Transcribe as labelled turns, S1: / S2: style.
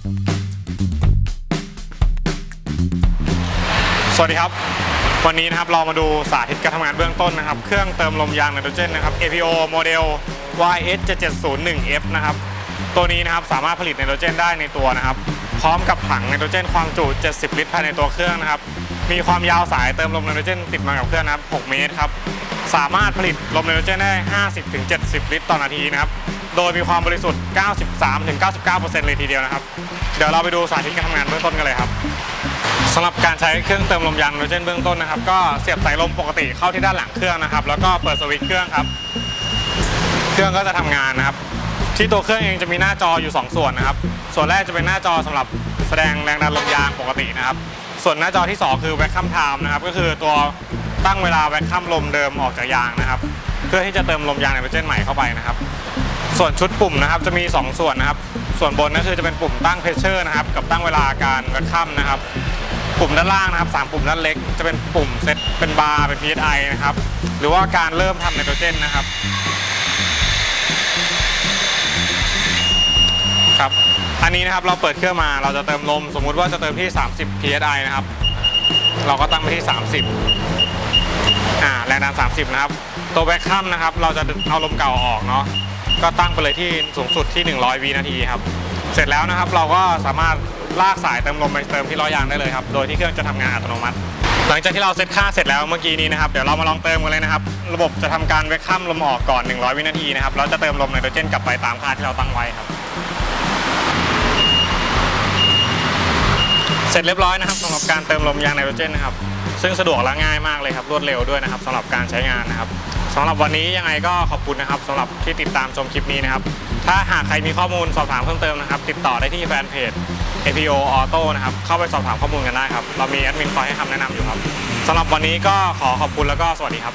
S1: สวัสดีครับ วันนี้นะครับเรามาดูสาธิตการทำงานเบื้องต้นนะครับ เครื่องเติมลมยางไนโตรเจนนะครับ APO โมเดล YS 7701F นะครับ ตัวนี้นะครับสามารถผลิตไนโตรเจนได้ในตัวนะครับ พร้อมกับถังไนโตรเจนความจุ 70 ลิตรภายในตัวเครื่องนะครับ มีความยาวสายเติมลมไนโตรเจนติดมากับเครื่องนะครับ 6 เมตรครับ สามารถผลิตลมไนโตรเจนได้ 50-70 ลิตรต่อนาทีนะครับ โดยมีความบริสุทธิ์ 93-99%เลยทีเดียวนะครับ เดี๋ยวเราไปดูสาธิตการทำงานเบื้องต้นกันเลยครับสำหรับการใช้เครื่องเติมลมยางไนโตรเจนเบื้องต้นนะครับ ก็เสียบสายลมปกติเข้าที่ด้านหลังเครื่องนะครับ แล้วก็เปิดสวิตช์เครื่องครับ เครื่องก็จะทำงานนะครับ ที่ตัวเครื่องเองจะมีหน้าจออยู่ 2 ส่วนนะครับ ส่วนแรกจะเป็นหน้าจอสำหรับแสดงแรงดันลมยางปกตินะครับ ส่วนหน้าจอที่ 2 คือแวคคัมไทม์นะครับ ก็คือตัวตั้งเวลาแวคคัมลมเดิมออกจากยางนะครับ เพื่อที่จะเติมลมยางไนโตรเจนใหม่เข้าไปนะครับ ส่วนชุดปุ่มนะครับจะมี 2 ส่วนนะครับ ส่วนบนก็คือจะเป็นปุ่มตั้งเพชเชอร์นะครับกับตั้งเวลาการแวคคัมนะครับ ปุ่มด้านล่างนะครับสามปุ่มด้านเล็ก จะเป็นปุ่มเซตเป็นบาร์เป็น PSI นะครับหรือว่าการเริ่มทำไนโตรเจนนะครับครับอันนี้นะครับเราเปิดเครื่องมาเราจะเติมลม สมมุติว่าจะเติมที่ 30 PSI นะครับ เราก็ตั้งไปที่ 30อ่าแรงดัน 30 นะครับ ตัวแบ็คคัมนะครับ เราจะเอาลมเก่าออกเนาะ ก็ตั้งไปเลยที่สูงสุดที่ 100 วินาทีครับ เสร็จแล้วนะครับเราก็สามารถลากสายเติมลมไปเติมที่ล้อยางได้เลยครับ โดยที่เครื่องจะทำงานอัตโนมัติ หลังจากที่เราเซตค่าเสร็จแล้วเมื่อกี้นี้นะครับ เดี๋ยวเรามาลองเติมกันเลยนะครับ ระบบจะทำการแว็กคัมลมออกก่อน 100 วินาทีนะครับแล้วจะเติมลมไนโตรเจนกลับไปตามค่าที่เราตั้งไว้ครับ เสร็จเรียบร้อยนะครับสำหรับการเติมลมยางไนโตรเจนนะครับ ซึ่งสะดวกและง่ายมากเลยครับ รวดเร็วด้วยนะครับสำหรับการใช้งานนะครับำหรับวันนี้ยังไงก็ขอบคุณนะครับสำหรับที่ติดตามชมคลิปนี้นะครับ ถ้าหากใครมีข้อมูลสอบถามเพิ่มเติมนะครับ ติดต่อได้ที่แฟนเพจ APO Auto นะครับ เข้าไปสอบถามข้อมูลกันได้ครับ เรามีแอดมินคอยให้คำแนะนำอยู่ครับสำหรับวันนี้ก็ขอขอบคุณแล้วก็สวัสดีครับ